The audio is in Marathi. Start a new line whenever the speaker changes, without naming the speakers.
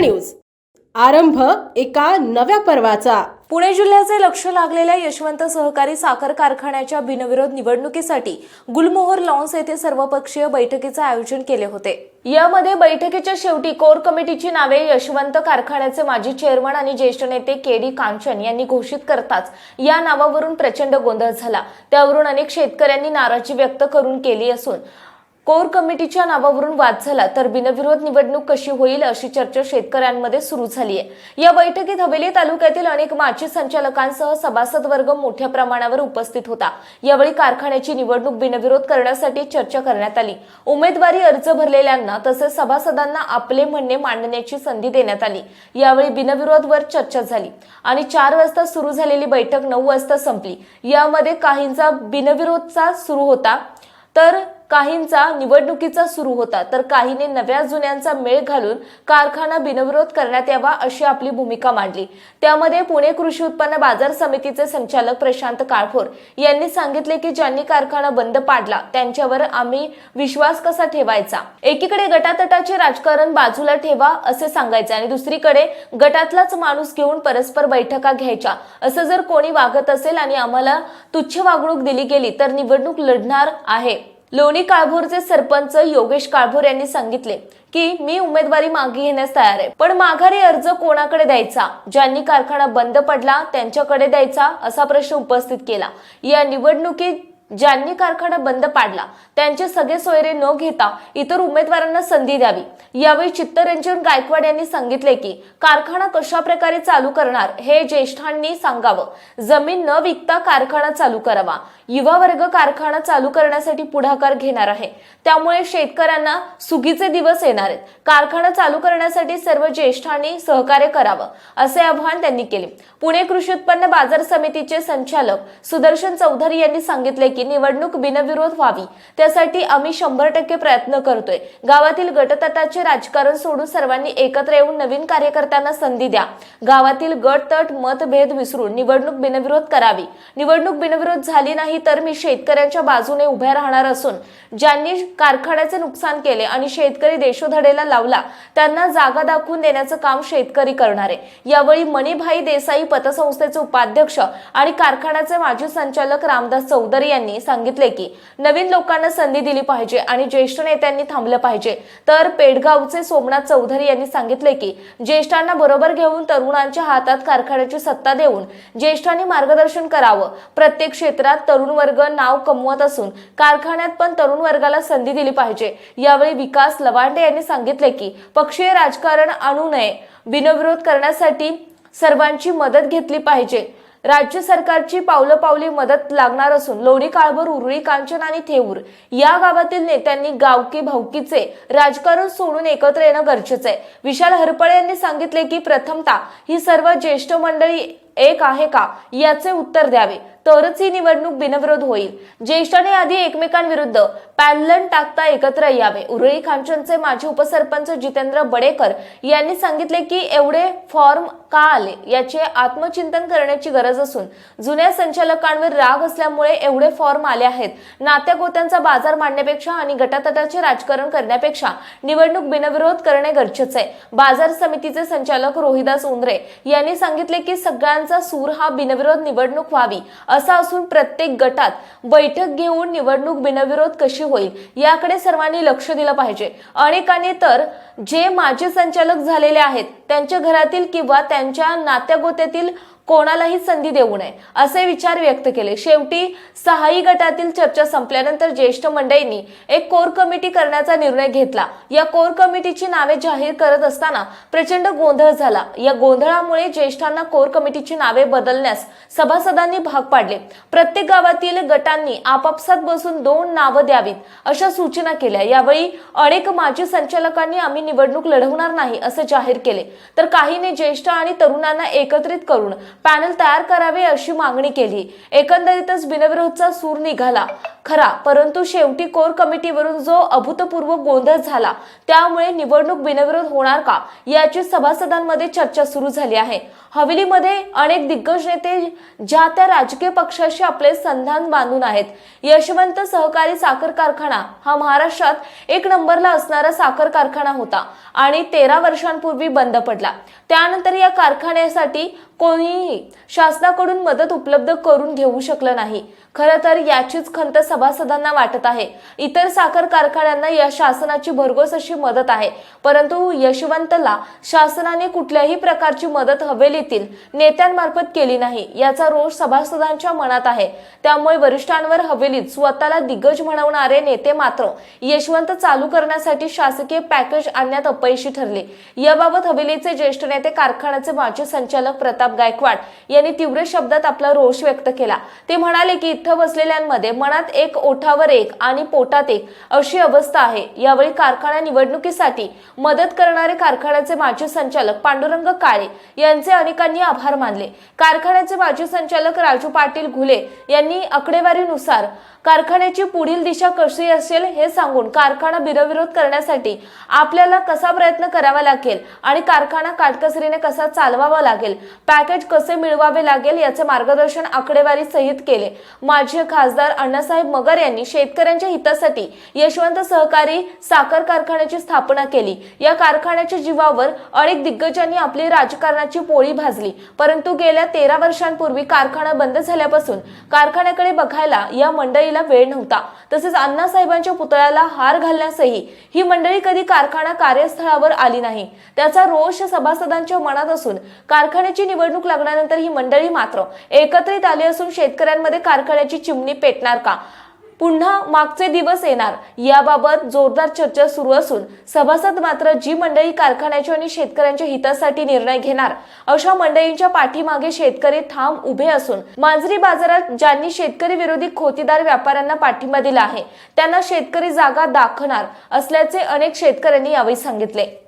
न्यूज. आरंभ एका नव्या पर्वाचा.
पुणे जिल्ह्याचे लक्ष लागलेल्या यशवंत सहकारी साखर कारखान्याच्या बिनविरोध निवडणुकीसाठी गुलमोहर लॉन्स येथे सर्वपक्षीय बैठकीचे आयोजन केले होते. यामध्ये बैठकीच्या शेवटी कोर कमिटीची नावे यशवंत कारखान्याचे माजी चेअरमन आणि ज्येष्ठ नेते के डी कांचन यांनी घोषित करताच या नावावरून प्रचंड गोंधळ झाला. त्यावरून अनेक शेतकऱ्यांनी नाराजी व्यक्त करून केली असून कोर कमिटीच्या नावावरून वाद झाला तर बिनविरोध निवडणूक कशी होईल अशी चर्चा शेतकऱ्यांमध्ये सुरू झाली आहे. या बैठकीत हवेली तालुक्यातील अनेक माजी संचालकांसह सभासद वर्ग मोठ्या प्रमाणावर उपस्थित होता. यावेळी कारखान्याची निवडणूक बिनविरोध करण्यासाठी चर्चा करण्यात आली. उमेदवारी अर्ज भरलेल्यांना तसेच सभासदांना आपले म्हणणे मांडण्याची संधी देण्यात आली. यावेळी बिनविरोधवर चर्चा झाली आणि चार वाजता सुरू झालेली बैठक नऊ वाजता संपली. यामध्ये काहींचा बिनविरोधचा सुरू होता तर काहींचा निवडणुकीचा सुरू होता तर काहीने नव्या जुन्यांचा मेळ घालून कारखाना बिनविरोध करण्यात यावा अशी आपली भूमिका मांडली. त्यामध्ये पुणे कृषी उत्पन्न बाजार समितीचे संचालक प्रशांत काळफोर यांनी सांगितले की ज्यांनी कारखाना बंद पाडला त्यांच्यावर आम्ही विश्वास कसा ठेवायचा? एकीकडे गटातटाचे राजकारण बाजूला ठेवा असे सांगायचे आणि दुसरीकडे गटातलाच माणूस घेऊन परस्पर बैठका घ्यायच्या. असं जर कोणी वागत असेल आणि आम्हाला तुच्छ वागणूक दिली गेली तर निवडणूक लढणार आहे. लोणी काळभोरचे सरपंच योगेश काळभोर यांनी सांगितले की मी उमेदवारी मागे घेण्यास तयार आहे. पण माघारी अर्ज कोणाकडे द्यायचा? ज्यांनी कारखाना बंद पडला त्यांच्याकडे द्यायचा? असा प्रश्न उपस्थित केला. या निवडणुकीत ज्यांनी कारखाना बंद पाडला त्यांचे सगळे सोयरे न घेता इतर उमेदवारांना संधी द्यावी. यावेळी चित्तरंजन गायकवाड यांनी सांगितले की कारखाना कशा प्रकारे चालू करणार हे ज्येष्ठांनी सांगावं. जमीन न विकता कारखाना चालू करावा. युवा वर्ग कारखाना चालू करण्यासाठी पुढाकार घेणार आहे. त्यामुळे शेतकऱ्यांना सुगीचे दिवस येणार आहेत. कारखाना चालू करण्यासाठी सर्व ज्येष्ठांनी सहकार्य करावं असे आवाहन त्यांनी केले. पुणे कृषी उत्पन्न बाजार समितीचे संचालक सुदर्शन चौधरी यांनी सांगितले की निवडणूक बिनविरोध व्हावी. त्यासाठी आम्ही शंभर टक्के प्रयत्न करतोय. गावातील गटतटाचे राजकारण सोडून सर्वांनी एकत्र येऊन नवीन कार्यकर्त्यांना संधी द्या. गावातील गट तट मतभेद विसरून निवडणूक बिनविरोध करावी. निवडणूक बिनविरोध झाली नाही तर मी शेतकऱ्यांच्या बाजूने उभ्या राहणार असून ज्यांनी कारखान्याचे नुकसान केले आणि शेतकरी देशोधडेला लावला त्यांना जागा दाखवून देण्याचं काम शेतकरी करणार. आहे यावेळी मणिभाई देसाई पतसंस्थेचे उपाध्यक्ष आणि कारखान्याचे माजी संचालक रामदास चौधरी यांनी सांगितले की नवीन लोकांना संधी दिली पाहिजे आणि ज्येष्ठ नेत्यांनी थांबलं पाहिजे. तर पेडगावचे सोमनाथ चौधरी यांनी सांगितले की ज्येष्ठांना बरोबर घेऊन तरुणांच्या हातात कारखान्याची सत्ता देऊन ज्येष्ठांनी मार्गदर्शन करावं. प्रत्येक क्षेत्रात तरुण वर्ग नाव कमवत असून कारखान्यात पण तरुण वर्गाला संधी दिली पाहिजे. यावेळी विकास लवांडे यांनी सांगितले की पक्षीय राजकारण आणू नये. बिनविरोध करण्यासाठी सर्वांची मदत घेतली पाहिजे. राज्य सरकारची पावलं पावली मदत लागणार असून लोणी काळभर उरळी कांचन आणि थेऊर या गावातील नेत्यांनी गावकी भावकीचे राजकारण सोडून एकत्र येणं गरजेचं आहे. विशाल हरपळे यांनी सांगितले की प्रथमता ही सर्व ज्येष्ठ मंडळी एक आहे का? याचे उत्तर द्यावे. तरच ही निवडणूक बिनविरोध होईल. ज्येष्ठांनी आधी एकमेकांविरुद्ध पॅनलन टाकता एकत्र यावे. उरळी खांचनचे माजी उपसरपंच जितेंद्र बडेकर यांनी सांगितले की एवढे फॉर्म का आले? याचे आत्मचिंतन करण्याची गरज असून जुन्या संचालकांवर राग असल्यामुळे एवढे फॉर्म आले आहेत. नात्या गोत्यांचा बाजार मांडण्यापेक्षा आणि गटातटाचे राजकारण करण्यापेक्षा निवडणूक बिनविरोध करणे गरजेचे आहे. बाजार समितीचे संचालक रोहिदास उंद्रे यांनी सांगितले की सगळ्यांचा सूर हा बिनविरोध निवडणूक व्हावी. असा असून प्रत्येक गटात बैठक घेऊन निवडणूक बिनविरोध कशी होईल याकडे सर्वांनी लक्ष दिलं पाहिजे. अनेकांनी तर जे माजी संचालक झालेले आहेत त्यांच्या घरातील किंवा त्यांच्या नात्यागोत्यातील कोणालाही संधी देऊ नये असे विचार व्यक्त केले. शेवटी सहाही गटातील चर्चा संपल्यानंतर ज्येष्ठ मंडळींनी एक कोर कमिटी करण्याचा निर्णय घेतला. या कोर कमिटीची नावे जाहीर करत असताना प्रचंड गोंधळ झाला. या गोंधळामुळे ज्येष्ठांना कोर कमिटीची नावे बदलण्यास सभासदांनी भाग पाडले. प्रत्येक गावातील गटांनी आपापसात बसून दोन नावं द्यावीत अशा सूचना केल्या. यावेळी अनेक माजी संचालकांनी आम्ही निवडणूक लढवणार नाही असे जाहीर केले. तर काहीने ज्येष्ठ आणि तरुणांना एकत्रित करून पॅनल तयार करावे अशी मागणी केली. एकंदरीतच बिनविरोधचा सूर निघाला. खरा परंतु शेवटी कोर कमिटीवरून जो अभूतपूर्व गोंधळ झाला त्यामुळे निवडणूक बिनविरोध होणार का? याची सभासदांमध्ये चर्चा सुरू झाली आहे. हवेलीमध्ये अनेक दिग्गज नेते ज्या त्या राजकीय पक्षाशी आपले संधान बांधून आहेत. यशवंत सहकारी साखर कारखाना हा महाराष्ट्रात एक नंबरला असणारा साखर कारखाना होता आणि तेरा वर्षांपूर्वी बंद पडला. त्यानंतर या कारखान्यासाठी कोणी शासनाकडून मदत उपलब्ध करून घेऊ शकलं नाही. खरं तर याचीच खंत सभासदांना वाटत आहे. इतर साखर कारखान्यांना या शासनाची भरघोस अशी मदत आहे. परंतु यशवंतला शासनाने कुठल्याही प्रकारची मदत हवेलीतील नेत्यांमार्फत केली नाही याचा रोष सभासदांच्या मनात आहे. त्यामुळे वरिष्ठांवर हवेलीत स्वतःला दिग्गज म्हणवणारे नेते मात्र यशवंत चालू करण्यासाठी शासकीय पॅकेज आणण्यात अपयशी ठरले. याबाबत हवेलीचे ज्येष्ठ नेते कारखान्याचे माजी संचालक प्रताप गायकवाड यांनी तीव्र शब्दात आपला रोष व्यक्त केला. ते म्हणाले की एकटं बसलेल्यांमध्ये मनात एक ओठावर एक आणि पोटात एक अशी अवस्था आहे. यावेळी कारखाना निवडणुकीसाठी मदत करणारे कारखान्याचे माजी संचालक पांडुरंग काळे यांचे अनेकांनी आभार मानले. कारखान्याचे माजी संचालक राजू पाटील घुले यांनी आकडेवारीनुसार कारखान्याची पुढील दिशा कशी असेल हे सांगून कारखाना बिरविरोध करण्यासाठी आपल्याला कसा प्रयत्न करावा लागेल आणि कारखाना काटकसरीने कसा चालवावा लागेल पॅकेज कसे मिळवावे लागेल याचे मार्गदर्शन आकडेवारी सहित केले. माजी खासदार अण्णासाहेब मगर यांनी शेतकऱ्यांच्या हितासाठी यशवंत सहकारी साखर कारखान्याची स्थापना केली. या कारखान्याच्या जीवावर अनेक दिग्गजांनी आपली राजकारणाची पोळी भाजली. परंतु गेल्या तेरा वर्षांपूर्वी कारखाना बंद झाल्यापासून कारखान्याकडे बघायला या मंडळीला वेळ नव्हता. तसेच अण्णासाहेबांच्या पुतळ्याला हार घालण्यासही ही मंडळी कधी कारखाना कार्यस्थळावर आली नाही. त्याचा रोष सभासदांच्या मनात असून कारखान्याची निवडणूक लागल्यानंतर ही मंडळी मात्र एकत्रित आली असून शेतकऱ्यांमध्ये कारखान्याची चिमणी पेटणार का? पुन्हा मागचे दिवस येणार. याबाबत जोरदार चर्चा सुरू असून सभासद मात्र जी मंडळी कारखान्याच्या आणि शेतकऱ्यांच्या हितासाठी निर्णय घेणार अशा मंडळींच्या पाठीमागे शेतकरी ठाम उभे असून मांजरी बाजारात ज्यांनी शेतकरी विरोधी खोतीदार व्यापाऱ्यांना पाठिंबा दिला आहे त्यांना शेतकरी जागा दाखवणार असल्याचे अनेक शेतकऱ्यांनी यावेळी सांगितले.